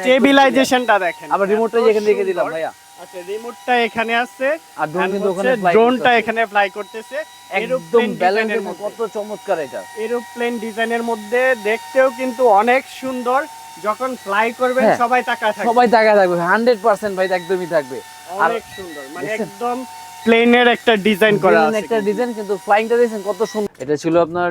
স্টেবিলাইজেশনটা দেখেন। আবার রিমোটটা এখানে রেখে দিলাম ভাইয়া। আচ্ছা রিমোটটা এখানে আছে। আর ড্রোন কিন্তু ওখানে ড্রোনটা। এখানে ফ্লাই করতেছে। একদম ব্যালেন্স ডিজাইনের কত চমৎকার এটা। এরোপ্লেন ডিজাইনের মধ্যে দেখতেও কিন্তু অনেক সুন্দর। যখন ফ্লাই করবেন হ্যাঁ। সবাই তাকায় থাকবে। সবাই টাকা থাকবে। হান্ড্রেড পার্সেন্ট ভাই একদমই থাকবে। অনেক সুন্দর। মানে একদম প্লেনের একটা ডিজাইন করা আছে একটা ডিজাইন কিন্তু ফ্লাইংটা দেখছেন কত সুন্দর। এটা ছিল আপনার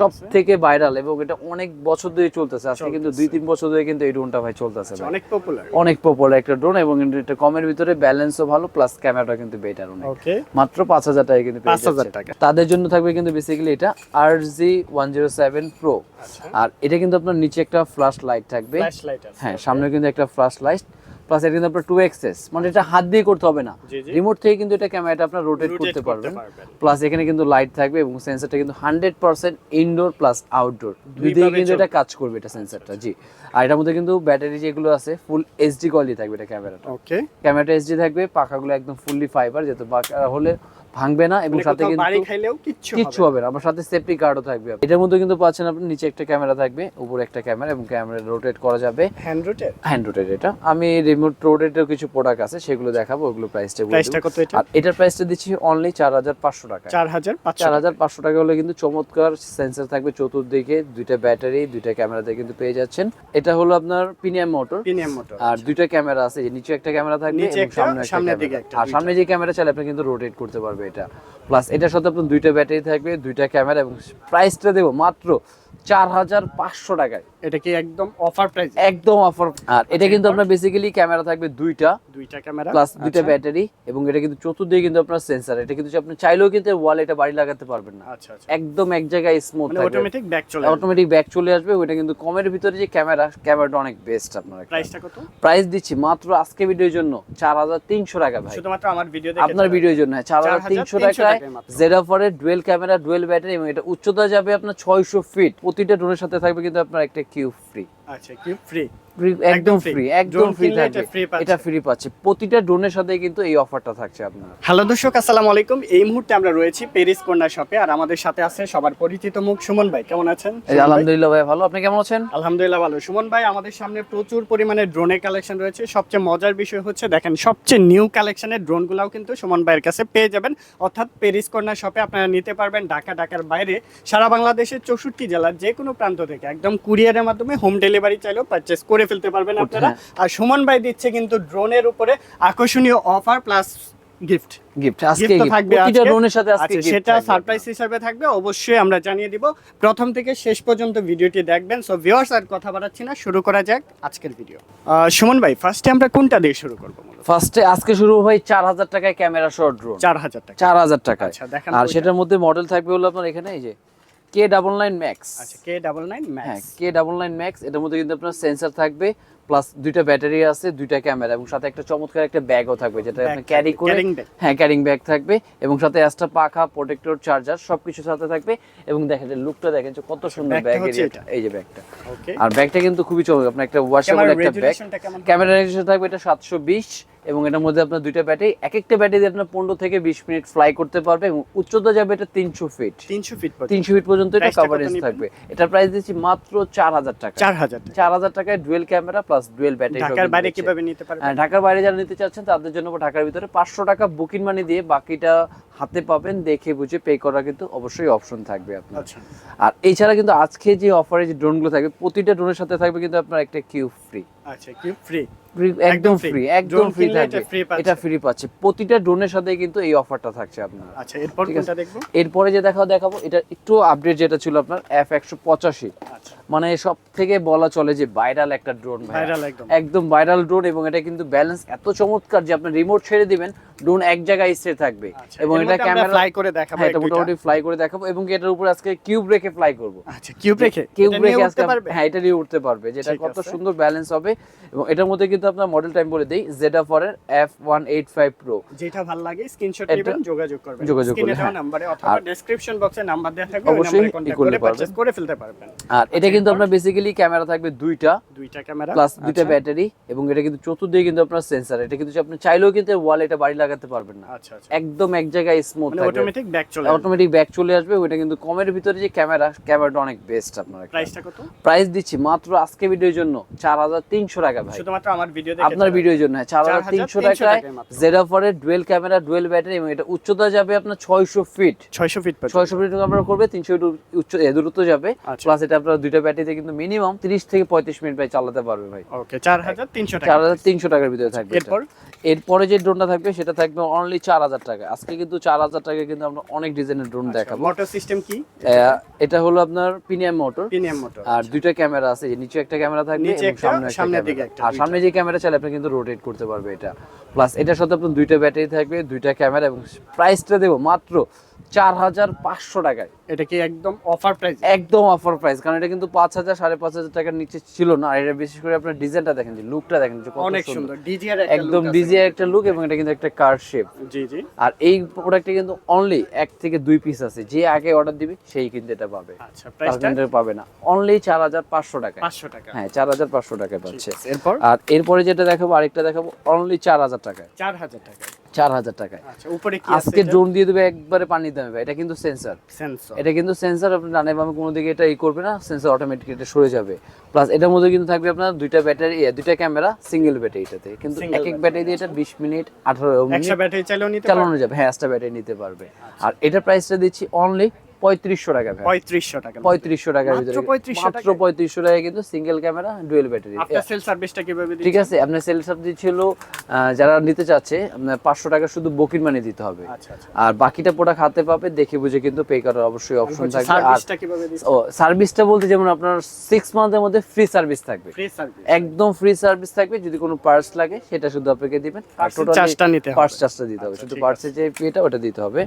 সব থেকে ভাইরাল এবং এটা অনেক বছর ধরে চলতেছে। আজকে কিন্তু দুই। তিন বছর ধরে কিন্তু এই ড্রোনটা ভাই চলতেছে আচ্ছা, ভাই। অনেক পপুলার অনেক পপুলার একটা ড্রোন এবং এটা কমের ভিতরে ব্যালেন্সও ভালো প্লাস ক্যামেরাটা কিন্তু বেটার অনেক। ওকে মাত্র পাঁচ হাজার টাকা কিন্তু পেয়ে 5,000 টাকা। তাদের জন্য থাকবে কিন্তু বেসিক্যালি এটা আর G one zero seven pro আচ্ছা। আর এটা কিন্তু আপনার নিচে একটা ফ্ল্যাশ লাইট থাকবে। ফ্ল্যাশ লাইট আছে হ্যাঁ সামনে কিন্তু একটা ফ্ল্যাশ লাইট প্লাস এটা কিন্তু আপনার টু এক্সেস মানে এটা হাত দিয়ে করতে হবে না। রিমোট থেকে কিন্তু এটা ক্যামেরাটা আপনার রোটেট করতে পারবেন। পারবেন। প্লাস এখানে কিন্তু লাইট থাকবে এবং সেন্সরটা কিন্তু hundred percent indoor plus outdoor দুই দিকে কিন্তু এটা কাজ করবে এটা সেন্সরটা জি। আর এটার মধ্যে কিন্তু ব্যাটারি যেগুলো আছে ফুল এইচডি কোয়ালিটি থাকবে এটা ক্যামেরাটা ওকে ক্যামেরাটা এইচডি থাকবে পাখাগুলো একদম ফুললি ফাইবার যেহেতু পাখা হলে ভাঙবে না এবং মানে সাথে কোথাও বাড়ি খাইলেও কিচ্ছু কিচ্ছু হবে না। আমার সাথে সেফটি কার্ডও থাকবে। এটার মধ্যে কিন্তু পাচ্ছেন আপনি নিচে একটা ক্যামেরা থাকবে উপরে একটা ক্যামেরা এবং ক্যামেরা রোটেট করা যাবে। হ্যান্ড রোটেট হ্যান্ড রোটেট এটা। আমি রিমোট রোটেটের কিছু প্রোডাক্ট আছে সেগুলো দেখাবো ওগুলো প্রাইসটা প্রাইসটা কত এটা? আর এটার প্রাইসটা দিচ্ছি অনলি চার হাজার পাঁচশো টাকা চার হাজার পাঁচশো চার হাজার পাঁচশো টাকা হলে কিন্তু চমৎকার সেন্সর থাকবে চতুর্দিকে দুইটা ব্যাটারি দুইটা ক্যামেরা ক্যামেরাতে কিন্তু পেয়ে যাচ্ছেন। এটা হলো আপনার প্রিমিয়াম মোটর প্রিমিয়াম মোটর আর দুইটা ক্যামেরা আছে নিচে একটা ক্যামেরা থাকবে এবং সামনে একটা আর সামনে যে ক্যামেরা চাইলে আপনি কিন্তু রোটেট করতে পারবে এটা। প্লাস এটার সাথে আপনার দুইটা ব্যাটারি থাকবে দুইটা ক্যামেরা এবং প্রাইসটা দেবো মাত্র চার হাজার পাঁচশো টাকায়। এটা কি একদম অফার প্রাইস একদম অফার আর এটা কিন্তু আপনার বেসিক্যালি ক্যামেরা থাকবে দুইটা। দুইটা ক্যামেরা প্লাস দুইটা ব্যাটারি এবং এটা কিন্তু চতুর্দিকে কিন্তু আপনার সেন্সর এটা কিন্তু আপনি চাইলেও কিন্তু ওয়ালে এটা বাড়ি লাগাতে পারবেন না। আচ্ছা আচ্ছা। একদম এক জায়গায় স্মুথ মানে থাকবে। অটোমেটিক ব্যাক চলে আসবে। অটোমেটিক ব্যাক চলে আসবে ওইটা কিন্তু কমের ভিতরে যে ক্যামেরা ক্যামেরাটা অনেক বেস্ট আপনার প্রাইসটা কত? প্রাইস দিচ্ছি মাত্র আজকে ভিডিওর জন্য চার হাজার তিনশো টাকা ভাই। শুধুমাত্র আমার ভিডিও আপনার ভিডিওর জন্য হ্যাঁ, চার হাজার তিনশো টাকায় জেরাফারের ডুয়েল ক্যামেরা ডুয়েল ব্যাটারি এবং এটা উচ্চতা যাবে আপনার ছয়শো ফিট প্রতিটা ড্রোনের সাথে থাকবে কিন্তু আপনার একটা কিউ ফ্রি আচ্ছা কিউ ফ্রি একদম ফ্রি একদম ফ্রি থাকবে। এটা ফ্রি পাচ্ছে। প্রতিটা ড্রোনের সাথে কিন্তু এই অফারটা থাকছে আপনার। হ্যালো দর্শক আসসালামু আলাইকুম। এই মুহূর্তে আমরা রয়েছি পেরিস কন্যা শপে আর আমাদের সাথে আছে সবার পরিচিত মুখ সুমন ভাই। কেমন আছেন? আলহামদুলিল্লাহ ভাই ভালো। আপনি কেমন আছেন? আলহামদুলিল্লাহ ভালো। সুমন ভাই আমাদের সামনে প্রচুর পরিমাণে ড্রোনের কালেকশন রয়েছে। সবচেয়ে মজার বিষয় হচ্ছে দেখেন সবচেয়ে নিউ কালেকশনের ড্রোনগুলোও কিন্তু সুমন ভাইয়ের কাছে পেয়ে যাবেন। অর্থাৎ পেরিস কর্নার শপে আপনারা নিতে পারবেন ঢাকা ঢাকার বাইরে সারা বাংলাদেশের চৌষট্টি জেলার যে কোনো প্রান্ত থেকে। একদম কুরিয়ারের মাধ্যমে হোম ডেলিভারি চাইলেও পারচেস করে ফেলতে পারবেন আপনারা। আর সুমন ভাই দিচ্ছে কিন্তু ড্রোনের উপরে আকর্ষণীয় অফার প্লাস গিফট গিফট আজকে থাকবে প্রতিটা। ড্রোনের সাথে আজকে আচ্ছা সেটা সারপ্রাইজ হিসাবে থাকবে অবশ্যই আমরা জানিয়ে দিব। প্রথম থেকে শেষ পর্যন্ত ভিডিওটি দেখবেন। সো ভিউয়ার্স আর কথা বাড়াচ্ছি না শুরু করা যাক আজকের ভিডিও সুমন ভাই ফার্স্টে আমরা কোনটা দিয়ে শুরু করব? ফার্স্টে আজকে শুরু হয় চার হাজার টাকায় ক্যামেরা শট ড্রোন চার হাজার টাকা। চার হাজার টাকায়। আচ্ছা দেখান আর সেটার মধ্যে মডেল থাকবে হলো আপনার এখানে এই যে। কে ডাবল নাইন ম্যাক্স আচ্ছা কে ডাবল নাইন হ্যাঁ max K double nine max এটার মধ্যে কিন্তু আপনার সেন্সার থাকবে। প্লাস দুইটা ব্যাটারি আছে দুইটা ক্যামেরা এবং সাথে একটা চমৎকার একটা ব্যাগও থাকবে যেটা আপনি ক্যারি করে হ্যাঁ ক্যারিং ব্যাগ থাকবে এবং সাথে এক্সট্রা পাখা প্রোটেক্টর চার্জার সবকিছু সাথে থাকবে এবং দেখেন যে লুকটা দেখেন যে কত সুন্দর ব্যাগ এই যে ব্যাগটা ওকে আর ব্যাগটা কিন্তু খুবই চমৎকার আপনার একটা ওয়াশেবল একটা ব্যাগ ক্যামেরা রেজুলেশন থাকবে এটা সাতশো বিশ এবং এটার মধ্যে আপনার দুইটা ব্যাটারি এক একটা ব্যাটারি দিয়ে আপনার পনেরো থেকে বিশ মিনিট ফ্লাই করতে পারবে এবং উচ্চতা যাবে এটা তিনশো ফিট তিনশো ফিট তিনশো ফিট পর্যন্ত এটা কভারেজ থাকবে। এটার প্রাইস দিচ্ছি মাত্র চার হাজার টাকা। চার হাজার চার হাজার টাকায় dual camera plus dual battery ঢাকার বাইরে কীভাবে নিতে পারবে হ্যাঁ, ঢাকার বাইরে যারা নিতে চাচ্ছেন তাদের জন্য ঢাকার ভিতরে পাঁচশো টাকা বুকিং মানি দিয়ে বাকিটা হাতে পাবেন দেখে বুঝে পে করা কিন্তু অবশ্যই অপশন থাকবে আপনার। আচ্ছা। আর এছাড়া কিন্তু আজকে যে অফারে যে ড্রোনগুলো থাকবে প্রতিটা ড্রোনের সাথে থাকবে কিন্তু আপনার একটা কিউ ফ্রি আচ্ছা কি ফ্রি একদম free। ফ্রি একদম ফ্রি থাকবে। এটা ফ্রি পাচ্ছে। প্রতিটা ড্রোনের সাথে কিন্তু এই অফারটা থাকছে আপনার। আচ্ছা এরপর কোনটা দেখব? এরপরে যে দেখাও দেখাবো এটা একটু আপডেট যেটা ছিল আপনার এফ একশো পঁচাশি। আচ্ছা। মানে সব থেকে বলা চলে যে ভাইরাল একটা ড্রোন ভাইরাল একদম। একদম ভাইরাল ড্রোন এবং এটা কিন্তু ব্যালেন্স এত চমৎকার যে আপনি রিমোট ছেড়ে দিবেন ড্রোন এক জায়গায় স্থির থাকবে। আচ্ছা, এবং এটা ক্যামেরা ফ্লাই করে দেখাবো হ্যাঁ এটা মোটামুটি ফ্লাই করে দেখাবো এবং এটার উপরে আজকে কিউব রেখে ফ্লাই করব। আচ্ছা কিউব রেখে? কিউব রেখে আজকে হ্যাঁ এটা নিয়ে উঠতে পারবে যেটা কত সুন্দর ব্যালেন্স হবে। এবং এটার মধ্যে কিন্তু আপনার মডেল টাইম বলে দেই জেডা ফরের F one eight five pro যেটা ভালো লাগে স্ক্রিনশট নেবেন যোগাযোগ করবেন। যোগাযোগ করবেন, দেওয়া হ্যাঁ। নম্বরে অথবা ডেসক্রিপশন বক্সে নাম্বার দেওয়া থাকবে অবশ্যই করে পারবেন। পারচেজ করে ফেলতে পারবেন। আর এটা কিন্তু আপনার বেসিক্যালি ক্যামেরা থাকবে দুইটা। দুইটা ক্যামেরা প্লাস দুইটা ব্যাটারি এবং এটা কিন্তু চতুর্দিকে কিন্তু আপনার সেন্সার এটা কিন্তু আপনি চাইলেও কিন্তু ওয়াল এটা বাড়ি লাগাতে পারবেন না। আচ্ছা আচ্ছা। একদম এক জায়গায় স্মুথ মানে থাকবে। অটোমেটিক ব্যাক চলে আসবে। অটোমেটিক ব্যাক চলে আসবে ওইটা কিন্তু কমের ভিতরে যে ক্যামেরা ক্যামেরাটা অনেক বেস্ট আপনার প্রাইসটা কত? প্রাইস দিচ্ছি মাত্র আজকে ভিডিওর জন্য চার হাজার তিনশো টাকা ভাই। শুধুমাত্র আমার ভিডিও আপনার ভিডিওর জন্য। চার হাজার তিনশো টাকায়। ডুয়েল ক্যামেরা ডুয়েল ব্যাটারি এবং এটা উচ্চতা যাবে আপনার ছয়শো ফিট 600 ফিট ছয়শো ফিট করবে তিনশো উচ্চ দূরত্ব যাবে। আচ্ছা। প্লাস এটা আপনার দুইটা ব্যাটারিতে কিন্তু মিনিমাম তিরিশ থেকে পঁয়ত্রিশ মিনিট ভাই চালাতে পারবে ভাই। ওকে 4300 টাকা। চার হাজার তিনশো টাকার ভিতরে থাকবে এরপর? এরপরে যে ড্রোনটা থাকবে সেটা থাকবে অনলি চার হাজার টাকা। আজকে কিন্তু চার হাজার টাকা কিন্তু আমরা অনেক ডিজাইনের ড্রোন দেখাবো। মোটর সিস্টেম কি? এটা হলো আপনার প্রিমিয়াম মোটর প্রিমিয়াম মোটর আর দুইটা ক্যামেরা আছে নিচে একটা ক্যামেরা থাকবে নিচে সামনে সামনের দিকে আর সামনে যে ক্যামেরা চালে আপনি কিন্তু রোটেট করতে পারবে এটা। প্লাস এটার সাথে আপনার দুইটা ব্যাটারি থাকবে দুইটা ক্যামেরা এবং প্রাইসটা দেবো মাত্র চার হাজার পাঁচশো টাকায়। এটা কি একদম অফার প্রাইস একদম অফার প্রাইস কারণ এটা কিন্তু পাঁচ হাজার সাড়ে পাঁচ হাজার টাকার নিচে ছিল না। আর এটা বিশেষ করে আপনার ডিজাইনটা দেখেন যে লুকটা দেখেন যে অনেক সুন্দর। ডিজিআর একদম একটা লুক এবং এটা কিন্তু একটা কার শেপ জি জি। আর এই প্রোডাক্টে কিন্তু অনলি এক থেকে দুই পিস আছে। যে আগে অর্ডার দিবে সেই কিন্তু এটা পাবে। আচ্ছা প্রাইসটা পাবে না। অনলি চার হাজার পাঁচশো টাকা 500 টাকা। হ্যাঁ চার হাজার পাঁচশো টাকায় পাচ্ছে। এরপর? আর এরপরে যেটা দেখাবো আরেকটা দেখাবো অনলি চার হাজার টাকায়। 4000 টাকা চার হাজার টাকায়। আচ্ছা আজকে ড্রোন দিয়ে দেবে একবারে পানি দেবে এটা কিন্তু সেন্সার এটা কিন্তু সেন্সার আপনি ডানে বামে কোনো দিকে এটা ই করবে না সেন্সার অটোমেটিক এটা সরে যাবে। প্লাস এটার মধ্যে কিন্তু থাকবে আপনার দুইটা ব্যাটারি দুইটা ক্যামেরা সিঙ্গেল ব্যাটারি এটাতে। কিন্তু এক এক ব্যাটারি দিয়ে এটা বিশ মিনিট আঠারো মিনিট চালানো যাবে। হ্যাঁ একটা ব্যাটারি নিতে পারবে। আর এটার প্রাইসটা দিচ্ছি অনলি পঁয়ত্রিশশো টাকা 3500 টাকা। পঁয়ত্রিশশো টাকার ভিতরে। 3500 মাত্র পঁয়ত্রিশশো টাকায় কিন্তু single camera dual battery cell সার্ভিসটা কীভাবে ঠিক আছে আপনার সেল সাবজেক্ট ছিল যারা নিতে চাচ্ছে আপনার পাঁচশো টাকা শুধু বকির মানি দিতে হবে। আচ্ছা আচ্ছা। আর বাকিটা প্রোডাক্ট হাতে পাবে দেখে বুঝে কিন্তু পে করার অবশ্যই অপশন থাকবে। আর ও সার্ভিসটা বলতে যেমন আপনার সিক্স মান্থের মধ্যে ফ্রি সার্ভিস থাকবে। একদম ফ্রি সার্ভিস থাকবে যদি কোনো পার্স লাগে সেটা শুধু আপনাকে দিবেন। আর Parts এর টোটালি charge টা নিতে চার্জটা দিতে হবে। আচ্ছা, শুধু ঠিক পার্সের যে পেটা ওটা দিতে হবে।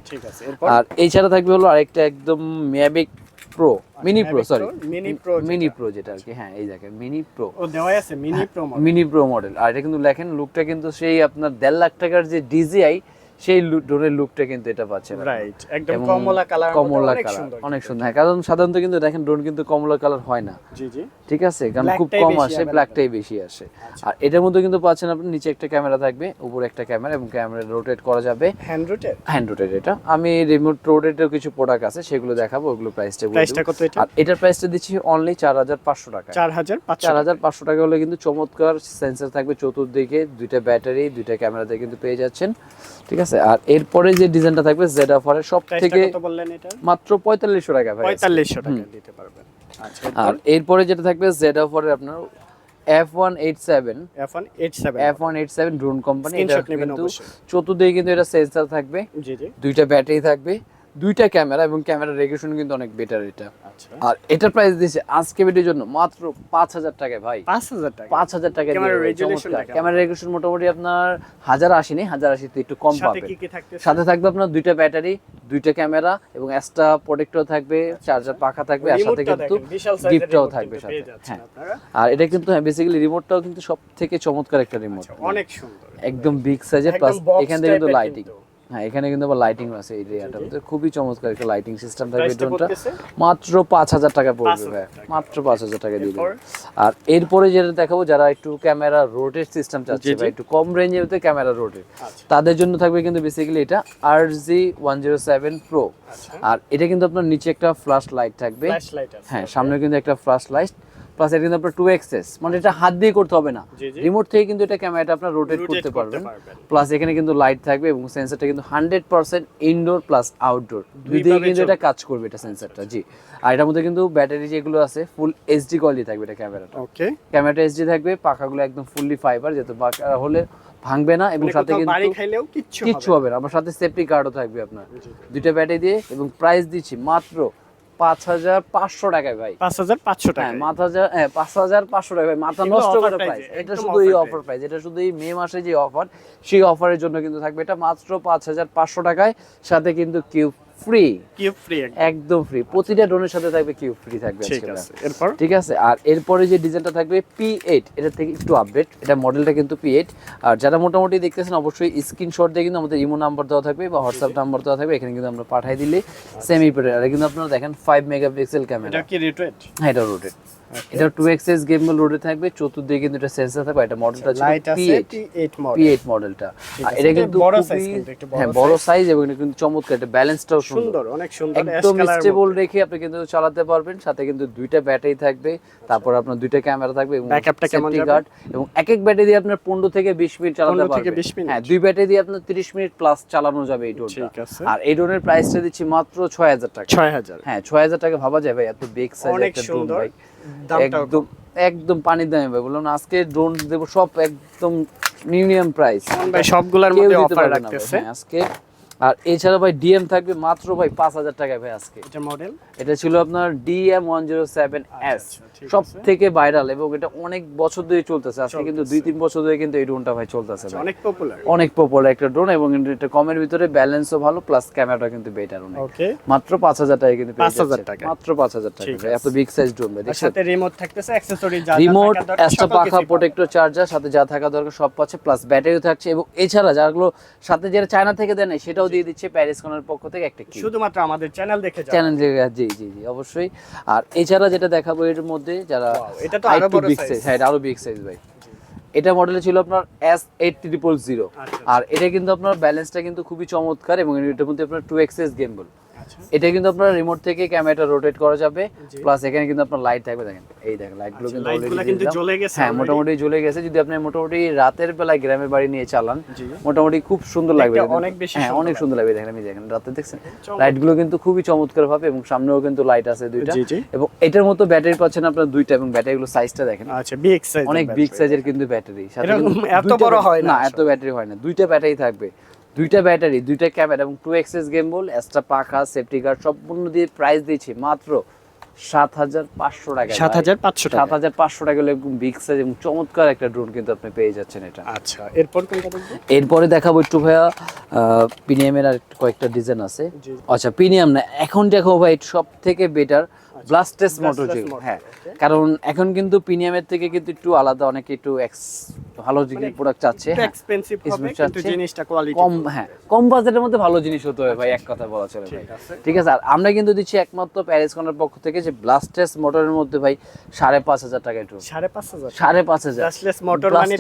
আর এছাড়া থাকবে হলো আরেকটা একদম Mavic pro mini pro sorry mini pro mini pro যেটা আর কি হ্যাঁ এই দেখেন মিনি প্রো। ও দেওয়াই আছে mini pro mini pro model আর এটা কিন্তু লেখেন লুকটা কিন্তু সেই আপনার দেড় লাখ টাকার যে ডিজিআই সেই ড্রোনের লুকটা কিন্তু এটা আপনি। রাইট একদম কমলা কালার কমলা কালার অনেক সুন্দর। হ্যাঁ কারণ সাধারণত কিন্তু দেখেন ড্রোন কিন্তু কমলা কালার হয় না। জি জি। ঠিক আছে? কারণ খুব কম আসে। ব্ল্যাকটাই বেশি আসে। আর এটার মধ্যে কিন্তু পাচ্ছেন আপনি নিচে একটা ক্যামেরা থাকবে উপরে একটা ক্যামেরা এবং ক্যামেরা রোটেট করা যাবে। হ্যান্ড রুটের হ্যান্ড রোটেট এটা। আমি রিমোট রোটেটের কিছু প্রোডাক্ট আছে সেগুলো দেখাবো ওগুলো প্রাইসটা প্রাইসটা কত এটা? আর এটার প্রাইসটা দিচ্ছি অনলি চার হাজার পাঁচশো টাকা চার হাজার পাঁচশো চার হাজার পাঁচশো টাকা হলে কিন্তু চমৎকার সেন্সর থাকবে চতুর্দিকে দুইটা ব্যাটারি দুইটা ক্যামেরাতে কিন্তু পেয়ে যাচ্ছেন। ঠিক আছে? আর এরপরে যে ডিজাইনটা থাকবে জেড অফারের সব থেকে কত বললেন এটা? মাত্র পঁয়তাল্লিশশো টাকা ভাই। পঁয়তাল্লিশশো টাকা দিতে পারবেন। আচ্ছা আর এরপরে? যেটা থাকবে জেড অফারের আপনার এফ ওয়ান এইট সেভেন এখন eight seven F one eight seven drone company এটা কিন্তু চতুর্দিকে কিন্তু এটা সেন্সর থাকবে। জি জি। দুইটা ব্যাটারি থাকবে। দুইটা ক্যামেরা এবং ক্যামেরা রেগুলেশন কিন্তু অনেক বেটার এটা। আচ্ছা। আর এটার প্রাইস দিয়েছে আজকে ভিডিওর জন্য মাত্র পাঁচ হাজার টাকায় ভাই। পাঁচ হাজার টাকা? পাঁচ হাজার টাকা ক্যামেরা রেগুলেশন মোটামুটি আপনার হাজার আশি নেই হাজার আশিতে একটু কম সাথে কি কি থাকতে সাথে থাকবে আপনার দুইটা ব্যাটারি দুইটা ক্যামেরা এবং এক্সট্রা প্রোটেক্টর থাকবে চার্জার পাখা থাকবে আর সাথে কিন্তু গিফটটাও থাকবে সাথে। হ্যাঁ। আর এটা কিন্তু বেসিক্যালি রিমোটটাও কিন্তু সব থেকে চমৎকার একটা রিমোট অনেক সুন্দর। একদম বিগ সাইজের প্লাস এখান থেকে কিন্তু লাইটিং। হ্যাঁ এখানে কিন্তু আবার লাইটিং আছে এই এরিয়াটার মধ্যে। খুবই চমৎকার একটা লাইটিং সিস্টেম থাকবে ড্রোনটা মাত্র পাঁচ হাজার টাকা পড়বে ভাই। মাত্র পাঁচ হাজার টাকা এরপর? আর এরপরে যেটা দেখাবো যারা একটু ক্যামেরা রোটেট সিস্টেম চাচ্ছে বা একটু কম রেঞ্জের মধ্যে ক্যামেরা রোটেট আচ্ছা। তাদের জন্য থাকবে কিন্তু বেসিক্যালি এটা আর G one zero seven pro আর এটা কিন্তু আপনার নিচে একটা ফ্ল্যাশ লাইট থাকবে। হ্যাঁ সামনে কিন্তু একটা ফ্ল্যাশ লাইট প্লাস এটা কিন্তু আপনার টু এক্সেস মানে এটা হাত দিয়ে করতে হবে না। রিমোট থেকে কিন্তু এটা ক্যামেরাটা আপনার রোটেট করতে পারবেন। প্লাস এখানে কিন্তু লাইট থাকবে এবং সেন্সরটা কিন্তু hundred percent indoor plus outdoor দুই দিকে কিন্তু এটা কাজ করবে এটা সেন্সরটা জি। আর এটার মধ্যে কিন্তু ব্যাটারি যেগুলো আছে ফুল এইচডি কোয়ালিটি থাকবে এটা ক্যামেরাটা ওকে ক্যামেরাটা এইচডি থাকবে পাখাগুলো একদম ফুললি ফাইবার যেহেতু হলে ভাঙবে না এবং সাথে মানে কিন্তু কিচ্ছু হবে না। আমার সাথে সেফটি কার্ডও থাকবে আপনার। দুইটা ব্যাটারি দিয়ে এবং প্রাইস দিচ্ছি মাত্র পাঁচ হাজার পাঁচশো টাকায় ভাই। পাঁচ হাজার পাঁচশো টাকা হ্যাঁ মাথা হাজার হ্যাঁ পাঁচ হাজার পাঁচশো টাকা ভাই। মাথা নষ্ট offer করে প্রাইস এটা শুধু এই অফার প্রাইস এটা শুধু এই মে মাসে যে অফার সেই অফারের জন্য কিন্তু থাকবে। এটা মাত্র পাঁচ হাজার পাঁচশো টাকায় সাথে কিন্তু কিউব ফ্রি কিউব ফ্রি একদম। ফ্রি প্রতিটা ড্রোনের সাথে থাকবে কিউব ফ্রি থাকবে ঠিক আছে এরপর? ঠিক আছে আর এরপরে যে ডিজাইনটা থাকবে পি এইট এটা থেকে একটু আপডেট এটা মডেলটা কিন্তু P8 আর যারা মোটামুটি দেখতেছেন অবশ্যই স্ক্রিনশট দিয়ে কিন্তু আমাদের ইমো নাম্বার দেওয়া থাকবে বা হোয়াটসঅ্যাপ নাম্বার দেওয়া থাকবে। এখানে কিন্তু আমরা পাঠিয়ে দিলে সেমি পেডের আর কিন্তু আপনারা দেখেন ফাইভ মেগাপিক্সেল ক্যামেরা এটা কি রোটেট হ্যাঁ এটা রোটেড এটা টু এক্সএস গেম রোডে থাকবে চতুর্দিকে কিন্তু এটা সেন্সর থাকবে এটা মডেলটা আছে এইট T8 মডেল পি মডেলটা আর এটা কিন্তু বড় size কিন্তু, একটু হ্যাঁ বড় সাইজ এবং এটা কিন্তু চমৎকার এটা ব্যালেন্সটাও সুন্দর। অনেক সুন্দর একদম স্টেবল রেখে আপনি কিন্তু চালাতে পারবেন সাথে কিন্তু দুইটা ব্যাটারি থাকবে তারপর আপনার দুইটা ক্যামেরা থাকবে এবং Backupটা কেমন যাবে? এবং এক এক ব্যাটারি দিয়ে আপনার পনেরো থেকে বিশ মিনিট চালাতে 15 পারবেন 20 মিনিট? হ্যাঁ দুই ব্যাটারি দিয়ে আপনার তিরিশ মিনিট প্লাস চালানো যাবে এই ড্রোনটা ঠিক আছে। আর এই ড্রোনের প্রাইসটা দিচ্ছি মাত্র ছয় হাজার টাকা। ছয় হাজার। হ্যাঁ ছয় হাজার টাকা ভাবা যায় ভাই এত বিগ সাইজ একটা ড্রোন সুন্দর। ভাই। একদম একদম পানির দামে ভাই বললাম আজকে ড্রোন দেবো সব একদম মিনিমাম প্রাইস সবগুলোর মধ্যে অফার। রাখতেছে হ্যাঁ, আজকে আর এছাড়া ভাই ডিএম থাকবে মাত্র ভাই পাঁচ হাজার টাকায় ভাই আজকে। এটা মডেল এটা ছিল আপনার DM one zero seven S আচ্ছা, সব থেকে ভাইরাল এবং এটা অনেক বছর ধরে চলতেছে। আজকে কিন্তু দুই। তিন বছর ধরে কিন্তু এই ড্রোনটা ভাই চলতেছে ভাই। অনেক পপুলার অনেক পপুলার একটা ড্রোন এবং এটা কমের ভিতরে ব্যালেন্সও ভালো প্লাস ক্যামেরাটা কিন্তু বেটার অনেক। মাত্র পাঁচ হাজার টাকা কিন্তু 5,000 যাচ্ছেন। টাকায়। মাত্র পাঁচ হাজার টাকা ভাই, এত বিগ সাইজ ড্রোন ভাই সাথে রিমোট থাকতেছে অ্যাকসেসরি যা রিমোট একটা পাখা প্রোটেক্টর চার্জার সাথে যা থাকা দরকার সব পাচ্ছে প্লাস ব্যাটারিও থাকছে এবং এছাড়া যাগুলো সাথে যারা চায়না থেকে দেয় সেটাও দিয়ে দিচ্ছে প্যারিস কর্নার পক্ষ থেকে একটা কি শুধুমাত্র আমাদের চ্যানেল দেখে যাও। চ্যানেল জি জি জি অবশ্যই। আর এছাড়া যেটা দেখাবো এর মধ্যে যারা এটা তো আরও বড় সাইজ হ্যাঁ এটা আরও বিগ সাইজ ভাই। এটা মডেল ছিল আপনার এস এইট ট্রিপল জিরো আর এটা কিন্তু আপনার ব্যালেন্সটা কিন্তু খুবই চমৎকার এবং এটার মধ্যে আপনার টু এক্সেস গেমবল আচ্ছা এটা কিন্তু আপনার রিমোট থেকে ক্যামেরাটা রোটেট করা যাবে প্লাস এখানে কিন্তু আপনার লাইট থাকবে দেখেন। এই দেখেন লাইটগুলো আচ্ছা, কিন্তু জ্বলে গেছে হ্যাঁ মোটামুটি জ্বলে গেছে। যদি আপনি মোটামুটি রাতের বেলায় গ্রামের বাড়ি নিয়ে চালান মোটামুটি খুব সুন্দর লাগবে। অনেক বেশি হ্যাঁ অনেক সুন্দর লাগবে। দেখেন আমি দেখেন রাতে দেখছেন। লাইটগুলো কিন্তু খুবই চমৎকার ভাবে এবং সামনেও কিন্তু লাইট আছে দুইটা। এবং এটার মতো ব্যাটারি পাচ্ছেন আপনার দুইটা এবং ব্যাটারিগুলো সাইজটা দেখেন। আচ্ছা বিগ সাইজ অনেক বিগ সাইজের কিন্তু ব্যাটারি এরকম এত বড় হয় না এত ব্যাটারি হয় না। দুইটা ব্যাটারি থাকবে। দুইটা ব্যাটারি দুইটা ক্যামেরা এবং two axis gimbal extra পাখা সেফটি গার্ড সম্পূর্ণ দিয়ে প্রাইস দিয়েছি মাত্র সাত হাজার পাঁচশো টাকা সাত হাজার পাঁচশো সাত হাজার পাঁচশো টাকা হলে একদম বিগ সাইজ এবং চমৎকার একটা ড্রোন কিন্তু আপনি পেয়ে যাচ্ছেন এটা। আচ্ছা এরপর এরপরে দেখাবো একটু ভাইয়া পিনিয়ামের আর কয়েকটা ডিজাইন আছে। আচ্ছা পিনিয়াম না এখন দেখো ভাই সব থেকে বেটার ব্লাস্টেস মোটর motor, হ্যাঁ। কারণ এখন কিন্তু প্রিমিয়ামের থেকে কিন্তু একটু আলাদা অনেকে একটু ভালো প্রোডাক্ট চাচ্ছে একটু হ্যাঁ। এক্সপেন্সিভ হবে কিন্তু জিনিসটা কোয়ালিটি কম হ্যাঁ। কম বাজেটের মধ্যে ভালো জিনিস হতে হবে ভাই এক কথা বলা চলে ভাই। ঠিক আছে আর আমরা কিন্তু দিচ্ছি একমাত্র প্যারিস কর্নার পক্ষ থেকে যে ব্লাস্টেস মোটরের মধ্যে ভাই সাড়ে পাঁচ হাজার টাকা একটু। সাড়ে পাঁচ হাজার সাড়ে পাঁচ হাজার। ব্রাশলেস মোটর মানে।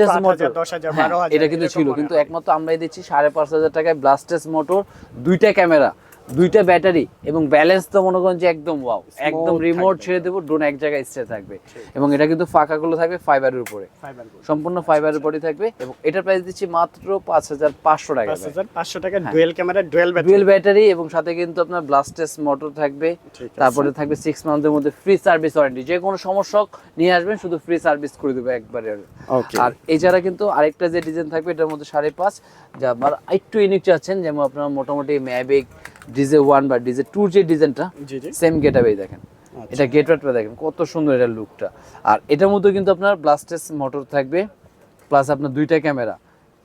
দশ হাজার হ্যাঁ, বারো হাজার এটা কিন্তু ছিল। কিন্তু একমাত্র আমরাই দিচ্ছি সাড়ে পাঁচ হাজার টাকায় ব্লাস্টেস মোটর দুইটা ক্যামেরা দুইটা ব্যাটারি এবং ব্যালেন্স তো মনে করেন যে একদম ওয়াও একদম রিমোট ছেড়ে দেবো ড্রোন এক জায়গায় স্টে থাকবে। এবং এটা কিন্তু ফাঁকাগুলো থাকবে ফাইবারের উপরে। সম্পূর্ণ ফাইবারের উপরে থাকবে এবং এটার প্রাইস দিচ্ছি মাত্র পাঁচ হাজার পাঁচশো টাকা পাঁচ হাজার পাঁচশো টাকা। Dual camera dual battery dual battery এবং সাথে কিন্তু আপনার ব্লাস্টেস মোটর থাকবে। তারপরে থাকবে সিক্স মান্থের মধ্যে ফ্রি সার্ভিস ওয়ারেন্টি যে কোনো সমস্যা নিয়ে আসবেন শুধু ফ্রি সার্ভিস করে দেবে একবারে। আর এছাড়া কিন্তু আরেকটা যে ডিজাইন থাকবে এটার মধ্যে সাড়ে পাঁচ যা আপনার একটু ইউনিক চাচ্ছেন যেমন আপনার মোটামুটি ম্যাবিক ডিজে ওয়ান বা ডিজে টুর যে ডিজাইনটা সেম গেটাবেই দেখেন। আচ্ছা। এটা গেটওয়েটা দেখেন কত সুন্দর এটা লুকটা আর এটার মধ্যে কিন্তু আপনার ব্লাস্টেস মোটর থাকবে প্লাস আপনার দুইটা ক্যামেরা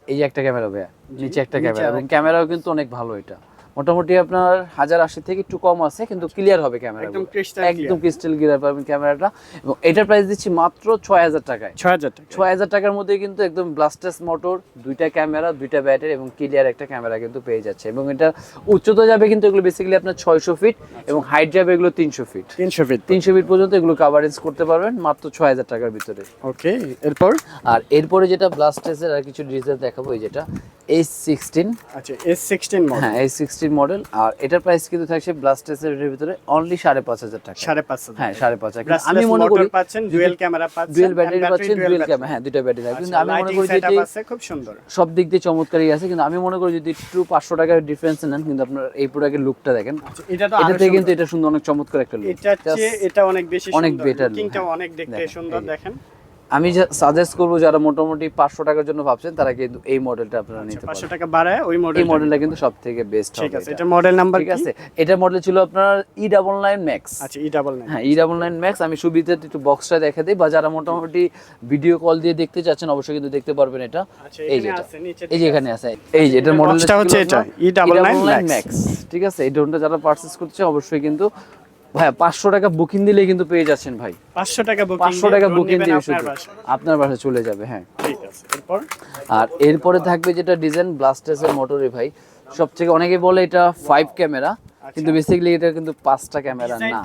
এই একটা ক্যামেরা ভাইয়া নিচে একটা ক্যামেরা এবং ক্যামেরাও কিন্তু অনেক ভালো এটা। মোটামুটি আপনার হাজার আশি থেকে একটু কম আছে কিন্তু ক্লিয়ার হবে ক্যামেরা একদম একদম ক্রিস্টাল ক্লিয়ার পাবেন ক্যামেরাটা এবং এটার প্রাইস দিচ্ছি মাত্র ছয় হাজার টাকায়। ছয় হাজার টাকা ছয় হাজার টাকার মধ্যে কিন্তু একদম ব্লাস্টাস মোটর দুইটা ক্যামেরা দুইটা ব্যাটারি এবং ক্লিয়ার একটা ক্যামেরা কিন্তু পেয়ে যাচ্ছে। এবং এটা উচ্চতা যাবে কিন্তু এগুলো বেসিক্যালি আপনার ছয়শো ফিট এবং হাইট যাবে এগুলো তিনশো ফিট তিনশো ফিট তিনশো ফিট পর্যন্ত এগুলো কাভারেজ করতে পারবেন মাত্র ছয় হাজার টাকার ভিতরে। ওকে এরপর? আর এরপরে যেটা ব্লাস্টেসের আর কিছু ডিজাইন দেখাবো এই যেটা এইচ সিক্সটিন আচ্ছা এস সিক্সটিন হ্যাঁ এইচ সিক্সটিন মডেল আর এটার প্রাইস কিন্তু থাকছে ব্লাস্টেসের ভিতরে অনলি সাড়ে পাঁচ হাজার টাকা। সাড়ে পাঁচ হ্যাঁ সাড়ে পাঁচ হাজার আমি মনে করি পাচ্ছেন ডুয়েল ক্যামেরা পাচ্ছেন ডুয়েল ব্যাটারি পাচ্ছেন ডুয়েল ক্যামেরা হ্যাঁ দুইটা ব্যাটারি কিন্তু আমি মনে করি যদি আছে খুব সুন্দর। সব দিক দিয়ে চমৎকারই আছে কিন্তু আমি মনে করি যদি একটু পাঁচশো টাকার ডিফারেন্স নেন কিন্তু আপনার এই প্রোডাক্টের লুকটা দেখেন আচ্ছা, এটা তো এটা থেকে কিন্তু এটা সুন্দর অনেক চমৎকার একটা লুক এটা এটা অনেক বেশি অনেক look, লুকিংটা হ্যাঁ। অনেক দেখতে সুন্দর দেখেন। আমি সাজেস্ট করব যারা মোটামুটি পাঁচশো টাকার জন্য ভাবছেন তারা কিন্তু এই মডেলটা আপনারা নিতে আচ্ছা, পাঁচশো পারেন টাকা বাড়ায় ওই মডেল এই মডেলটা কিন্তু সব থেকে বেস্ট ঠিক আছে এটা। এটা মডেল নাম্বার ঠিক আছে এটা মডেল ছিল আপনার ই ডাবল নাইন ম্যাক্স আচ্ছা ই ডাবল নাইন হ্যাঁ ই ডাবল নাইন ম্যাক্স আমি সুবিধা একটু বক্সটা দেখা দিই বা যারা মোটামুটি ভিডিও কল দিয়ে দেখতে চাচ্ছেন অবশ্যই কিন্তু দেখতে পারবেন এটা। আচ্ছা এই নিচে এই যে এখানে আছে। এই যে এটার মডেল boxটা হচ্ছে এটা, E99 Max। ম্যাক্স ঠিক আছে এই ড্রোনটা যারা পারচেজ করছে অবশ্যই কিন্তু ভাই পাঁচশো টাকা বুকিং দিলে কিন্তু পেয়ে যাচ্ছেন ভাই। পাঁচশো টাকা পাঁচশো টাকা বুকিং দিয়ে আপনার শুধু। আপনার বাসায় চলে যাবে হ্যাঁ। ঠিক আছে আর এরপরে থাকবে যেটা ডিজাইন ব্লাস্টার্সের মোটরে ভাই সবথেকে অনেকে বলে এটা ফাইভ ক্যামেরা কিন্তু বেসিক্যালি এটা কিন্তু পাঁচটা ক্যামেরা না।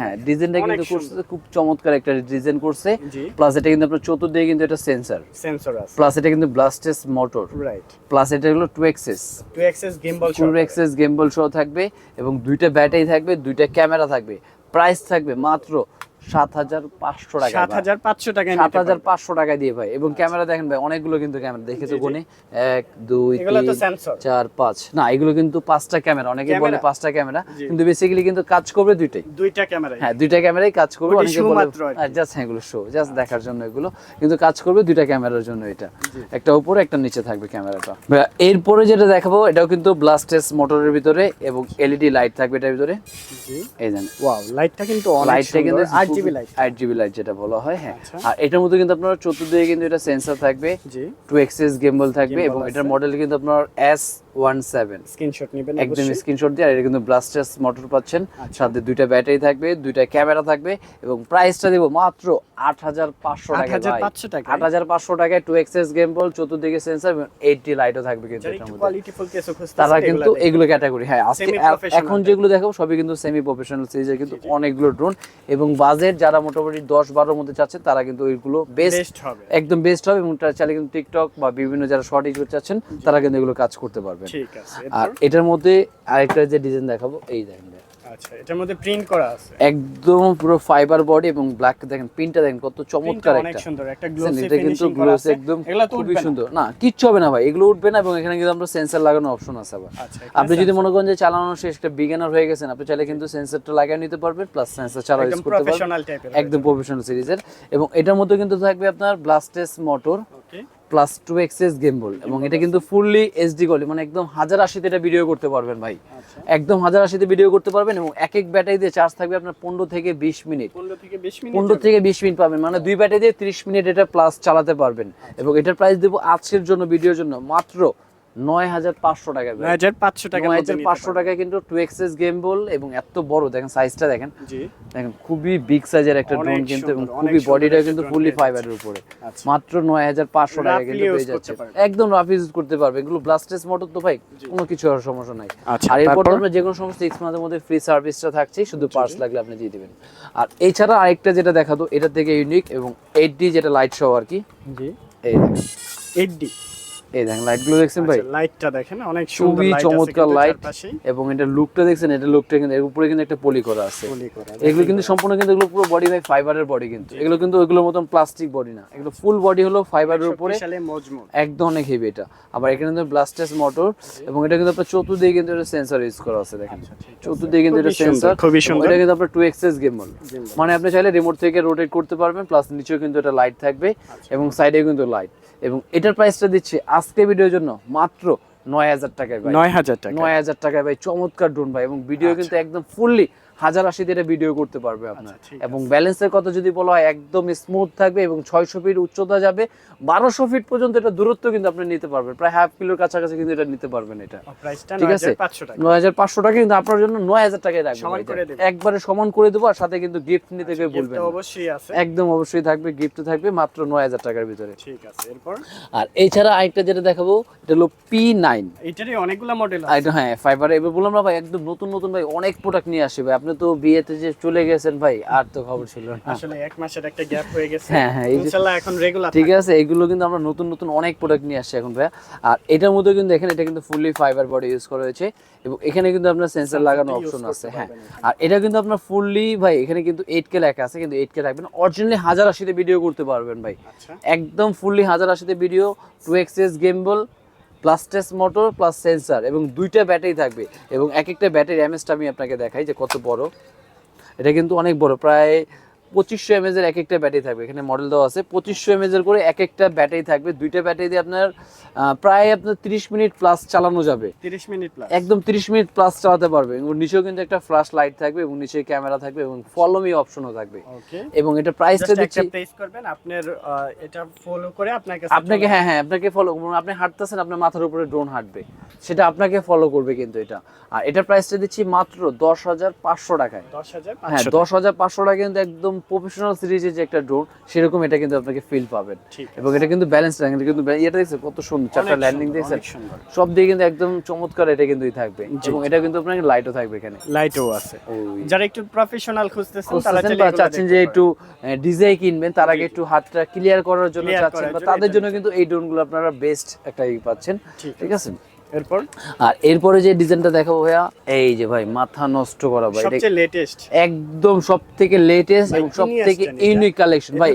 হ্যাঁ ডিজাইনটা কিন্তু করছে খুব চমৎকার একটা ডিজাইন করছে। প্লাস এটা কিন্তু আপনার চতুর্দিকে কিন্তু এটা সেন্সর সেন্সর আছে। প্লাস এটা কিন্তু ব্লাস্টেস মোটর রাইট প্লাস এটা হলো two axis two axis gimbal two axis gimbal সহ থাকবে এবং দুইটা ব্যাটারি থাকবে দুইটা ক্যামেরা থাকবে। প্রাইস থাকবে মাত্র সাত হাজার পাঁচশো টাকা সাত হাজার পাঁচশো টাকায় সাত হাজার পাঁচশো টাকা দিয়ে ভাই। এবং ক্যামেরা দেখেন ভাই অনেকগুলো কিন্তু ক্যামেরা। দেখেছ জি, জি। কোনে? এক দুই তিন চার পাঁচ। না এগুলো কিন্তু পাঁচটা ক্যামেরা। অনেকে বলে পাঁচটা ক্যামেরা। কিন্তু বেসিক্যালি কিন্তু কাজ করবে দুইটাই। দুইটা ক্যামেরা হ্যাঁ দুইটা ক্যামেরাই কাজ করবে। অনেকে বলে মাত্র আর কি। জাস্ট হ্যাঁ এগুলো শো জাস্ট দেখার জন্য এগুলো। কিন্তু কাজ করবে দুইটা ক্যামেরার জন্য এটা। একটা উপরে একটা নিচে থাকবে ক্যামেরাটা। এরপরে যেটা দেখাবো এটাও কিন্তু ব্লাস্টেস মোটরের ভিতরে এবং এলইডি লাইট থাকবে এটার ভিতরে। এই ওয়াও লাইটটা কিন্তু লাইটটা কিন্তু সুন্দর 8GB লাইট। আট জিবি লাইট যেটা বলা হয় হ্যাঁ। আচ্ছা। আর এটার মধ্যে কিন্তু আপনার চতুর্দিকে কিন্তু এটা সেন্সর থাকবে জি। এক্সেস গেমবল থাকবে এবং এটার মডেল কিন্তু আপনার এস ওয়ান সেভেন স্ক্রিনশট নেবেন একদম স্ক্রিনশট দিয়ে আর এটা কিন্তু ব্লাস্টার্স মোটর পাচ্ছেন। আচ্ছা। সাথে দুইটা ব্যাটারি থাকবে দুইটা ক্যামেরা থাকবে এবং প্রাইসটা দেবো মাত্র আট হাজার পাঁচশো টাকা 8,500 টাকায়? আট হাজার পাঁচশো টাকায় টু এক্সেস গেম বল চতুর্দিকে সেন্সর এবং এইটটি লাইটও থাকবে কিন্তু এটার মধ্যে। কোয়ালিটিফুল কিছু খুঁজতেছে তারা কিন্তু এগুলো ক্যাটাগরি হ্যাঁ আজকে এখন যেগুলো দেখাবো সবই কিন্তু সেমি প্রফেশনাল সিরিজের কিন্তু অনেকগুলো ড্রোন এবং বাজেট যারা মোটামুটি দশ বারোর মধ্যে চাচ্ছেন তারা কিন্তু ওইগুলো বেস্ট হবে। একদম বেস্ট হবে এবং তারা চাইলে কিন্তু টিকটক বা বিভিন্ন যারা শর্ট ইউজ চাচ্ছেন তারা কিন্তু এগুলো কাজ করতে পারবেন। আর এটার মধ্যে আরেকটা যে ডিজাইন দেখাবো এই দেখেন। আচ্ছা এটার মধ্যে প্রিন্ট করা আছে। একদম পুরো ফাইবার বডি এবং ব্ল্যাক দেখেন পিনটা দেখেন কত প্রিন্টটা চমৎকার অনেক সুন্দর একটা গ্লোসি এটা কিন্তু গ্লোস একদম খুবই সুন্দর। না কিচ্ছু হবে না ভাই এগুলো উঠবে না এবং এখানে কিন্তু আমরা সেন্সর লাগানো অপশন আছে আবার। আচ্ছা আপনি যদি মনে করেন যে চালানো শেষ একটা বিগিনার হয়ে গেছেন আপনি চাইলে কিন্তু সেন্সরটা লাগিয়ে নিতে পারবেন প্লাস সেন্সর ছাড়া একদম ইউজ করতে পারবেন। একদম প্রফেশনাল সিরিজের এবং এটার মধ্যে কিন্তু থাকবে আপনার brushless motor okay plus two axis gimbal এবং এটা কিন্তু ফুললি এইচডি কোয়ালিটি মানে একদম হাজার আশিতে এটা ভিডিও করতে পারবেন ভাই। আচ্ছা। একদম হাজার আশিতে ভিডিও করতে পারবেন এবং এক এক ব্যাটারি দিয়ে চার্জ থাকবে আপনার পনেরো থেকে বিশ মিনিট 15 থেকে 20 মিনিট পনেরো থেকে বিশ মিনিট পাবেন মানে দুই ব্যাটারি দিয়ে ত্রিশ মিনিট এটা প্লাস চালাতে পারবেন। এবং এটার প্রাইস দেবো আজকের জন্য ভিডিওর জন্য। মাত্র নয় হাজার পাঁচশো টাকা 9500 টাকার নয় হাজার পাঁচশো। টাকায় কিন্তু টু গেম বল এবং এত বড় দেখেন সাইজটা দেখেন। দেখেন খুবই বিগ সাইজের একটা ড্রোন কিন্তু এবং খুবই বডিটা কিন্তু drone ফাইবারের উপরে। আচ্ছা। মাত্র নয় হাজার পাঁচশো টাকা কিন্তু পেয়ে যাচ্ছে। একদম রাফ ইউজ করতে পারবে। এগুলো ব্লাস্টেস মোটর তো ভাই কোনো কিছু সমস্যা নাই। আচ্ছা, আর এরপর তো যে কোনো সমস্ত সিক্স মধ্যে ফ্রি সার্ভিসটা থাকছে শুধু পার্স লাগলে আপনি দিয়ে দিবেন। আর এছাড়া আরেকটা যেটা দেখাতো এটা থেকে ইউনিক এবং এইট ডি যেটা লাইট সহ আর কি। জি। এই দেখেন। 8D এই দেখেন লাইটগুলো দেখছেন ভাই? আচ্ছা লাইটটা দেখেন অনেক সুন্দর লাইট চমৎকার লাইট এবং এটা লুকটা দেখছেন এটা লুকটা কিন্তু এর উপরে কিন্তু একটা পলি করা আছে। এগুলো কিন্তু সম্পূর্ণ কিন্তু এগুলো পুরো বডি ভাই ফাইবারের বডি কিন্তু। এগুলো কিন্তু ওইগুলোর মতন প্লাস্টিক বডি না। এগুলো ফুল বডি হলো ফাইবারের উপরে। একদম অনেক হেভি এটা। আবার এখানে কিন্তু ব্লাস্টেস মোটর এবং এটা কিন্তু আপনার চতুর্দিকে কিন্তু এটা সেন্সর ইউজ করা আছে দেখেন। চতুর্দিকে কিন্তু এটা সেন্সর খুবই সুন্দর। এটা কিন্তু আপনার টু এক্সেস Gimbal। মানে আপনি চাইলে রিমোট থেকে রোটেট করতে পারবেন প্লাস নিচেও কিন্তু এটা লাইট থাকবে আচ্ছা। এবং সাইডেও কিন্তু লাইট এবং এটার প্রাইসটা দিচ্ছি আজকে ভিডিওর জন্য মাত্র নয় হাজার টাকায় নয় হাজার টাকা নয় হাজার টাকায় ভাই চমৎকার ড্রোন ভাই এবং ভিডিও কিন্তু একদম ফুললি হাজার আশি দিয়ে ভিডিও করতে পারবে আপনার। আচ্ছা, ঠিক এবং ব্যালেন্সের কথা যদি বলা হয় একদম স্মুথ থাকবে এবং ছয়শো ফিট উচ্চতা যাবে। বারোশো ফিট পর্যন্ত এটা দূরত্ব কিন্তু আপনি নিতে পারবেন। প্রায় হাফ কিলোর কাছাকাছি কিন্তু এটা নিতে পারবেন এটা। ঠিক আছে? নয় হাজার পাঁচশো টাকা। কিন্তু আপনার জন্য নয় হাজার টাকায় রাখব সমান ভাই, করে দেব। একবারে সমান করে দেবো আর সাথে কিন্তু গিফট নিতে কেউ Gift বলবেন অবশ্যই আছে। একদম অবশ্যই থাকবে গিফট থাকবে মাত্র নয় হাজার টাকার ভিতরে। ঠিক আছে এরপর? আর এছাড়া আরেকটা যেটা দেখাবো এটা হলো পি নাইন এটারই অনেকগুলো মডেল হ্যাঁ ফাইবার এবার বললাম না ভাই একদম নতুন নতুন ভাই অনেক প্রোডাক্ট নিয়ে আসে ভাই। আপনি তো বিয়েতে যে চলে গেছেন ভাই আর তো খবর ছিল না। আসলে এক মাসের একটা গ্যাপ হয়ে গেছে। হ্যাঁ, হ্যাঁ, ইনশাআল্লাহ এখন রেগুলার ঠিক আছে এগুলো কিন্তু আমরা নতুন নতুন অনেক প্রোডাক্ট নিয়ে আসছি এখন ভাই আর এটার মধ্যে কিন্তু দেখেন এটা কিন্তু ফুললি ফাইবার বডি ইউজ করা হয়েছে। এবং এখানে কিন্তু আপনার সেন্সর লাগানো অপশন আছে হ্যাঁ। আর এটা কিন্তু আপনার ফুললি ভাই এখানে কিন্তু এইট কে লেখা আছে কিন্তু এইট কে রাখবেন। অরিজিনালি হাজার আশিতে ভিডিও করতে পারবেন ভাই। আচ্ছা। একদম ফুললি হাজার আশিতে video two axis gimbal plus test motor plus sensor এবং দুইটা ব্যাটারি থাকবে এবং এক একটা ব্যাটারি এমএসটা আমি আপনাকে দেখাই যে কত বড়। এটা কিন্তু অনেক বড়, প্রায় পঁচিশশো এমএজ এর এক একটা ব্যাটারি থাকবে। এখানে মডেল দেওয়া আছে পঁচিশশো এমএজ এর করে এক একটা ব্যাটারি থাকবে। দুইটা ব্যাটারি দিয়ে আপনার প্রায় আপনার তিরিশ মিনিট প্লাস চালানো যাবে। 30 মিনিট প্লাস একদম তিরিশ মিনিট প্লাস চালাতে পারবে। এবং নিচেও কিন্তু একটা ফ্ল্যাশ লাইট থাকবে এবং নিচে ক্যামেরা থাকবে এবং ফলো মি অপশনও থাকবে। এবং এটা প্রাইসটা দিচ্ছি প্রেস করবেন আপনার এটা ফলো করে আপনার কাছে আপনাকে হ্যাঁ হ্যাঁ আপনাকে ফলো আপনি হাঁটতেছেন আপনার মাথার উপরে ড্রোন হাঁটবে। সেটা আপনাকে ফলো করবে কিন্তু এটা। আর এটার প্রাইসটা দিচ্ছি মাত্র দশ হাজার পাঁচশো টাকায়। 10500 হ্যাঁ দশ হাজার পাঁচশো টাকা কিন্তু একদম প্রফেশনাল সিরিজের যে একটা ড্রোন সেরকম এটা কিন্তু আপনাকে ফিল পাবেন। এবং এটা কিন্তু ব্যালেন্স রাখেন কিন্তু এটা দেখছেন কত সুন্দর চারটা ল্যান্ডিং দেখছেন? সব দিকে কিন্তু একদম চমৎকার এটা কিন্তু থাকবে। এবং এটা কিন্তু আপনার লাইটও থাকবে এখানে। লাইটও আছে। যারা একটু প্রফেশনাল খুঁজতেছেন তারা চাচ্ছেন যে একটু ডিজাই কিনবেন তার আগে একটু হাতটা ক্লিয়ার করার জন্য চাচ্ছেন বা তাদের জন্য কিন্তু এই ড্রোনগুলো আপনারা বেস্ট একটা ই পাচ্ছেন। ঠিক আছে? এরপর? আর এরপরে যে ডিজাইনটা দেখাবো ভাইয়া এই যে ভাই মাথা নষ্ট করা ভাই সবচেয়ে লেটেস্ট একদম সব থেকে লেটেস্ট এবং সব থেকে ইউনিক কালেকশন ভাই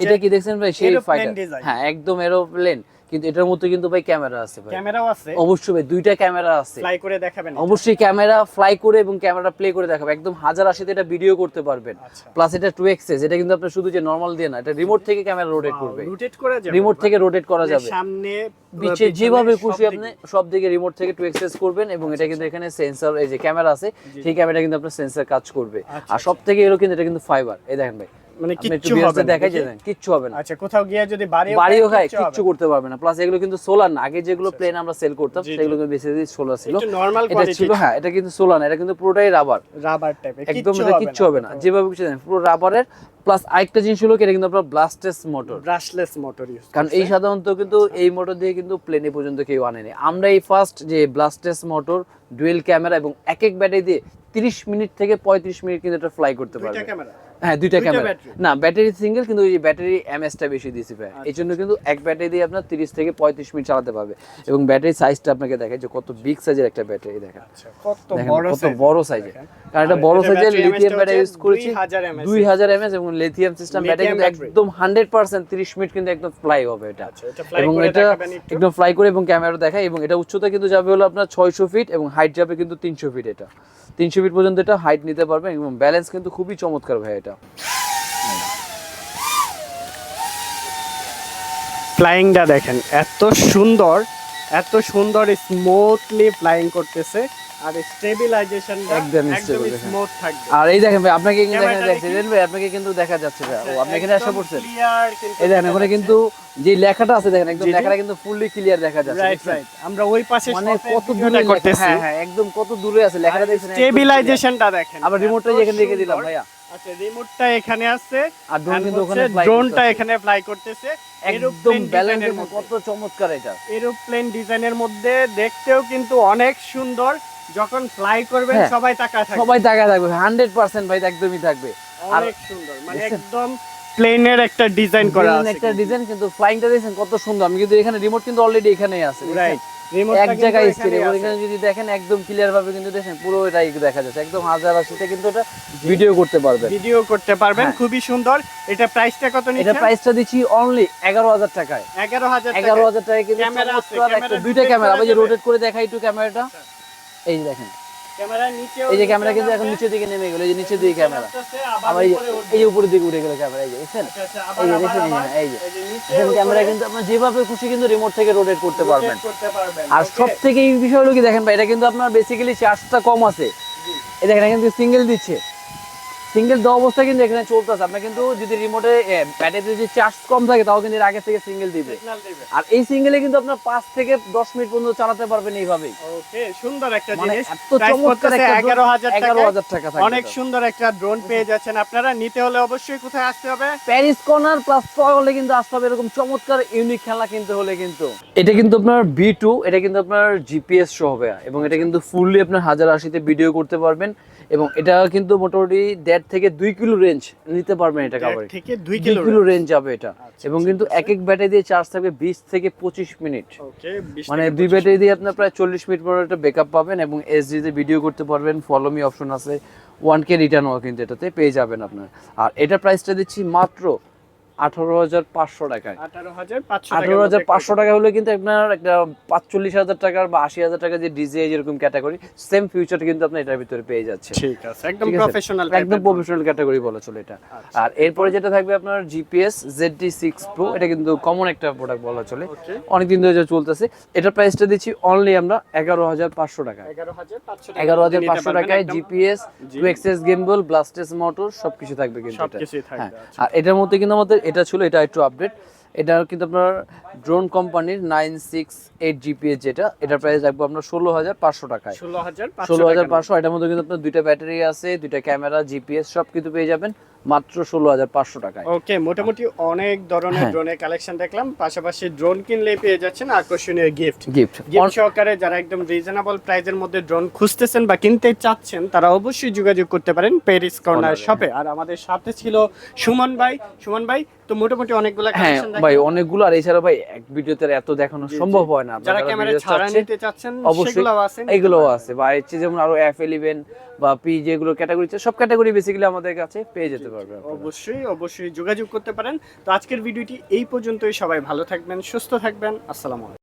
এটা কি দেখছেন ভাই? সেই ফাইটার হ্যাঁ একদম এরোপ্লেন কিন্তু এটার মধ্যে কিন্তু ভাই ক্যামেরা আছে ভাই। ক্যামেরাও আছে। অবশ্যই ভাই দুইটা ক্যামেরা আছে। ফ্লাই করে দেখাবেন অবশ্যই ক্যামেরা ফ্লাই করে এবং ক্যামেরা প্লে করে দেখাবে। একদম হাজার আশিতে এটা ভিডিও করতে পারবেন। আচ্ছা। প্লাস এটা টু এক্সেস এটা কিন্তু আপনার শুধু যে নরমাল দিয়ে না এটা রিমোট থেকে ক্যামেরা রোটেট করবে। রোটেট করা যাবে রিমোট থেকে রোটেট করা যাবে। সামনে পিছে যেভাবে খুশি আপনি সব দিকে রিমোট থেকে টু এক্সেস করবেন এবং এটা কিন্তু এখানে সেন্সর এই যে ক্যামেরা আছে সেই ক্যামেরা কিন্তু আপনার সেন্সর কাজ করবে। আচ্ছা, আর সব থেকে কিন্তু এটা কিন্তু ফাইবার এই দেখেন ভাই মানে কিচ্ছু হবে দেখাই দেখি? কিচ্ছু হবে না। আচ্ছা কোথাও গিয়ে যদি বাড়িও বাড়িও খায় কিচ্ছু করতে পারবে না। প্লাস এগুলো কিন্তু সোলার না। আগে যেগুলো প্লেন আমরা সেল করতাম। সেগুলো কিন্তু বেশি সোলার ছিল। নরমাল এটা ছিল হ্যাঁ এটা কিন্তু সোলার না এটা কিন্তু পুরোটাই রাবার রাবার একদম এটা কিচ্ছু হবে না। যেভাবে কিছু জানেন পুরো রাবারের প্লাস আরেকটা জিনিস হলো এটা কিন্তু আপনার brushless motor brushless motor use কারণ এই সাধারণত কিন্তু এই মোটর দিয়ে কিন্তু প্লেনে পর্যন্ত কেউ আনেনি। আমরা এই ফার্স্ট যে ব্লাস্টেস মোটর ডুয়েল ক্যামেরা এবং এক এক ব্যাটারি দিয়ে 30 মিনিট থেকে 35 মিনিট কিন্তু এটা ফ্লাই করতে পারবে। ক্যামেরা হ্যাঁ দুইটা ক্যামেরা না ব্যাটারি সিঙ্গেল কিন্তু ওই ব্যাটারি এমএসটা বেশি দিয়েছি ভাই। এই জন্য কিন্তু এক ব্যাটারি দিয়ে আপনার 30 থেকে 35 মিনিট চালাতে পারবে। এবং ব্যাটারি সাইজটা আপনাকে দেখায় যে কত বিগ সাইজের একটা ব্যাটারি দেখা আচ্ছা কত বড় সাইজের কারণ এটা বড় সাইজের লিথিয়াম ব্যাটারি ইউজ করেছি 2000 mAh 2000 এমএস এবং লিথিয়াম সিস্টেম ব্যাটারি কিন্তু একদম 100% 30 মিনিট কিন্তু একদম ফ্লাই হবে এটা। আচ্ছা এবং এটা একদম ফ্লাই করে এবং ক্যামেরা দেখায়। এবং এটা উচ্চতা কিন্তু যাবে হলো আপনার 600 ফিট এবং হাইট যাবে কিন্তু 300 ফিট এটা। 300 ফিট পর্যন্ত এটা হাইট নিতে পারবে এবং ব্যালেন্স কিন্তু খুবই চমৎকার ভাই এটা। ফ্লাইংটা দেখেন এত সুন্দর এত সুন্দর স্মুথলি ফ্লাইং করতেছে আর স্টেবিলাইজেশনটা একদম দেখেন। স্মুথ থাকবে। আর এই দেখেন ভাই আপনাকে কিন্তু দেখা যাচ্ছে দেখেন। ভাই আপনাকে কিন্তু দেখা যাচ্ছে ভাই। ও আপনি এখানে আসা পড়ছেন। এই দেখেন ওখানে কিন্তু যে লেখাটা আছে দেখেন একদম। লেখাটা কিন্তু ফুললি ক্লিয়ার দেখা যাচ্ছে রাইট রাইট আমরা ওই পাশে মানে কত দূরে করতেছি। হ্যাঁ হ্যাঁ একদম কত দূরে আছে লেখাটা clear। স্টেবিলাইজেশনটা দেখেন। আবার রিমোটটা এখানে রেখে দিলাম ভাইয়া। আচ্ছা রিমোটটা এখানে আছে আর ড্রোন কিন্তু ওখানে ড্রোনটা এখানে ফ্লাই করতেছে। একদম ব্যালেন্স ডিজাইনের মধ্যে কত চমৎকার এটা। এরোপ্লেন ডিজাইনের মধ্যে দেখতেও কিন্তু অনেক সুন্দর। যখন ফ্লাই করবেন হ্যাঁ, সবাই তাকায় থাকবে। সবাই তাকায় থাকবে। হান্ড্রেড পার্সেন্ট ভাই একদমই থাকবে। অনেক সুন্দর। মানে একদম প্লেনের একটা ডিজাইন করা আছে একটা ডিজাইন কিন্তু ফ্লাইংটা দেখছেন কত সুন্দর। আমি কিন্তু এখানে রিমোট কিন্তু অলরেডি এখানেই আছে রাইট এক জায়গায় স্থির এবং এখানে যদি দেখেন একদম ক্লিয়ার ভাবে কিন্তু দেখেন পুরো এটাই দেখা যাচ্ছে। একদম হাজার আশিতে কিন্তু এটা ভিডিও করতে পারবে ভিডিও করতে পারবেন হ্যাঁ। খুবই সুন্দর। এটা প্রাইসটা কত এটা নিচ্ছে প্রাইসটা দিচ্ছি অনলি এগারো হাজার টাকায়। এগারো হাজার এগারো হাজার টাকায় কিন্তু ক্যামেরা আছে, দুটো ক্যামেরা দুইটা ক্যামেরা করা যে রোটেট করে দেখাই একটু ক্যামেরাটা এই দেখেন। এই যে ক্যামেরা কিন্তু এখন নিচের দিকে নেমে গেল এই যে নিচের দিকে ক্যামেরা। আবার এই যে- উপরের দিকে উঠে গেল ক্যামেরা এই যে দেখছেন? এই যে দেখছেন? এই যে, দেখেন ক্যামেরা কিন্তু আপনার যেভাবে খুশি কিন্তু রিমোট থেকে রোটেট করতে পারবেন। আর সব থেকে এই বিষয় হলো কি দেখেন ভাই এটা কিন্তু আপনার বেসিক্যালি চার্জটা কম আছে। এই দেখেন কিন্তু সিঙ্গেল দিচ্ছে। সিঙ্গেল দেওয়া অবস্থা কিন্তু এখানে চলতেছে। আপনার কিন্তু যদি রিমোটে ব্যাটারিতে যদি চার্জ কম থাকে তাও কিন্তু আগে থেকে সিঙ্গেল দিবে। আর এই সিঙ্গেলে কিন্তু আপনার পাঁচ থেকে দশ মিনিট পর্যন্ত চালাতে পারবেন এইভাবেই। সুন্দর একটা মানে জিনিস। এত চমৎকার পড়তেছে একটা 11,000 এগারো হাজার টাকা। অনেক সুন্দর একটা ড্রোন পেয়ে যাচ্ছেন আপনারা। নিতে হলে অবশ্যই কোথায় আসতে হবে? প্যারিস কর্নার প্লাস হলে কিন্তু আসতে হবে। এরকম চমৎকার ইউনিক খেলা কিনতে হলে কিন্তু। এটা কিন্তু আপনার বি টু এটা কিন্তু আপনার জিপিএস সহ হবে এবং এটা কিন্তু ফুললি আপনার হাজার আশিতে ভিডিও করতে পারবেন। এবং এটা কিন্তু মোটামুটি দেড় থেকে দুই কিলো রেঞ্জ নিতে পারবেন এটা কাভারে থেকে দুই কিলো কিলো রেঞ্জ যাবে এটা। আচ্ছা, এবং কিন্তু এক এক ব্যাটারি দিয়ে চার্জ থাকবে বিশ থেকে পঁচিশ মিনিট মানে দুই ব্যাটারি দিয়ে আপনার প্রায় চল্লিশ মিনিট পর একটা ব্যাকআপ পাবেন এবং এস তে ভিডিও করতে পারবেন ফলো মি অপশন আছে। ওয়ান কে রিটার্নও কিন্তু এটাতে পেয়ে যাবেন আপনার। আর এটা প্রাইসটা দিচ্ছি মাত্র আঠারো হাজার পাঁচশো টাকায়। আঠারো হাজার পাঁচশো টাকা হলে কিন্তু আপনার একটা পাঁচচল্লিশ হাজার টাকার বা আশি হাজার টাকা যে ডিজে যেরকম ক্যাটাগরি সেম ফিউচার কিন্তু আপনি এটার ভিতরে পেয়ে যাচ্ছে ঠিক আছে একদম প্রফেশনাল একদম প্রফেশনাল ক্যাটাগরি বলা চলে এটা। আচ্ছা। আর এরপরে যেটা থাকবে আপনার জিপিএস জেড সিক্স প্রো এটা কিন্তু কমন একটা প্রোডাক্ট বলা চলে। অনেকদিন ধরে চলতেছে। এটার প্রাইসটা দিচ্ছি অনলি আমরা এগারো হাজার পাঁচশো টাকা এগারো হাজার পাঁচশো টাকায় GPS. Two axis gimbal brushless motor সবকিছু থাকবে কিন্তু হ্যাঁ। আচ্ছা। আর এটার মধ্যে কিন্তু আমাদের এটা ছিল এটা একটু আপডেট এটা কিন্তু আপনার ড্রোন কোম্পানির নাইন সিক্স এইট জিপিএস যেটা এটার প্রাইস রাখব আপনার ষোলো হাজার পাঁচশো টাকায়। ষোলো হাজার ষোলো হাজার পাঁচশো এটার মধ্যে কিন্তু আপনার দুইটা ব্যাটারি আছে দুইটা ক্যামেরা জিপিএস সব কিন্তু পেয়ে যাবেন। মাত্র ষোলো হাজার পাঁচশো টাকায়। ওকে মোটামুটি অনেক ধরনের হ্যাঁ। ড্রোনের কালেকশন দেখলাম। পাশাপাশি ড্রোন কিনলে পেয়ে যাচ্ছেন আকর্ষণীয় গিফট গিফট গিফট সহকারে যারা একদম রিজনেবল প্রাইজের মধ্যে ড্রোন খুঁজতেছেন বা কিনতে চাচ্ছেন তারা অবশ্যই যোগাযোগ করতে পারেন প্যারিস কর্নার শপে আর আমাদের সাথে ছিল সুমন ভাই। সুমন ভাই তো মোটামুটি অনেকগুলো হ্যাঁ ভাই অনেকগুলো। আর এছাড়া ভাই এক ভিডিওতে এত দেখানো। সম্ভব হয় না। যারা ক্যামেরা ছাড়া নিতে চাচ্ছেন অবশ্যই। সেগুলোও আছে। বা এর যেমন আরও এফ ইলেভেন বা পি যেগুলো ক্যাটাগরি সব ক্যাটাগরি বেসিক্যালি আমাদের কাছে পেয়ে যেতে পারবে অবশ্যই অবশ্যই যোগাযোগ করতে পারেন। তো আজকের ভিডিওটি এই পর্যন্তই। সবাই ভালো থাকবেন সুস্থ থাকবেন। আসসালামু আলাইকুম।